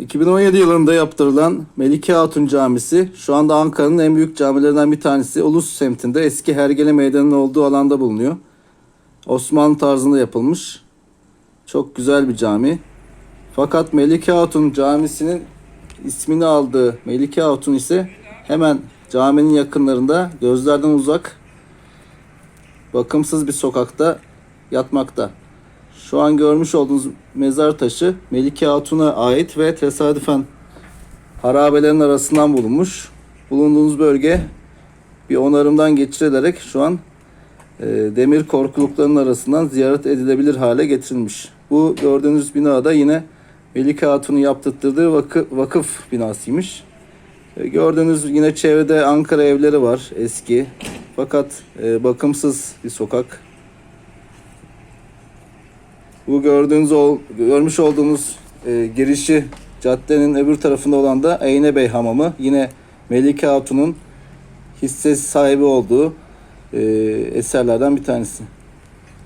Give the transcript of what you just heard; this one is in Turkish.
2017 yılında yaptırılan Melike Hatun Camisi şu anda Ankara'nın en büyük camilerinden bir tanesi. Ulus semtinde eski Hergele Meydanı'nın olduğu alanda bulunuyor. Osmanlı tarzında yapılmış. Çok güzel bir cami. Fakat Melike Hatun Camisi'nin ismini aldığı Melike Hatun ise hemen caminin yakınlarında gözlerden uzak bakımsız bir sokakta yatmakta. Şu an görmüş olduğunuz mezar taşı Melike Hatun'a ait ve tesadüfen harabelerin arasından bulunmuş. Bulunduğunuz bölge bir onarımdan geçirilerek şu an e, demir korkuluklarının arasından ziyaret edilebilir hale getirilmiş. Bu gördüğünüz binada yine Melike Hatun'un yaptırttığı vakıf, vakıf binasıymış. E, gördüğünüz yine çevrede Ankara evleri var eski. Fakat e, bakımsız bir sokak. Bu gördüğünüz ol, görmüş olduğunuz e, girişi caddenin öbür tarafında olan da Eyne Bey Hamamı. Yine Melike Hatun'un hisse sahibi olduğu e, eserlerden bir tanesi.